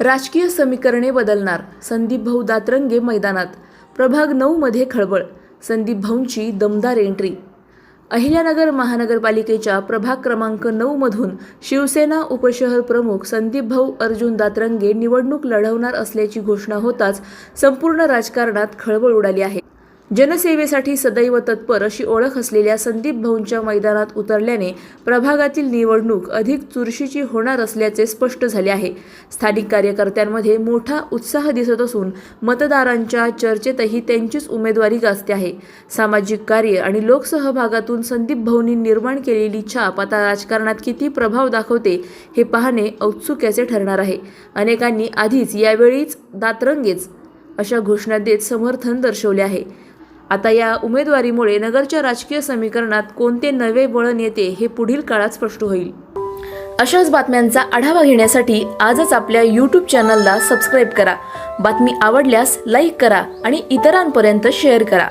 राजकीय समीकरणे बदलणार. संदीप भाऊ दातरंगे मैदानात. प्रभाग नऊमध्ये खळबळ. संदीप भाऊंची दमदार एंट्री. अहिल्यानगर महानगरपालिकेच्या प्रभाग क्रमांक नऊमधून शिवसेना उपशहर प्रमुख संदीप भाऊ अर्जुन दातरंगे निवडणूक लढवणार असल्याची घोषणा होताच संपूर्ण राजकारणात खळबळ उडाली आहे. जनसेवेसाठी सदैव तत्पर अशी ओळख असलेल्या संदीप भाऊंच्या मैदानात उतरल्याने प्रभागातील निवडणूक अधिक चुरशीची होणार असल्याचे स्पष्ट झाले आहे. स्थानिक कार्यकर्त्यांमध्ये मोठा उत्साह दिसत असून मतदारांच्या चर्चेतही त्यांचीच उमेदवारी गाजते आहे. सामाजिक कार्य आणि लोकसहभागातून संदीप भाऊंनी निर्माण केलेली छाप आता राजकारणात किती प्रभाव दाखवते हे पाहणे औत्सुक्याचे ठरणार आहे. अनेकांनी आधीच यावेळीच दातरंगेच अशा घोषणा देत समर्थन दर्शवले आहे. आता या उमेदवारीमुळे नगरच्या राजकीय समीकरणात कोणते नवे वळण येते हे पुढील काळात स्पष्ट होईल? अशाच बातम्यांचा आढावा घेण्यासाठी आजच आपल्या यूट्यूब चॅनलला सबस्क्राईब करा. बातमी आवडल्यास लाईक करा आणि इतरांपर्यंत शेअर करा.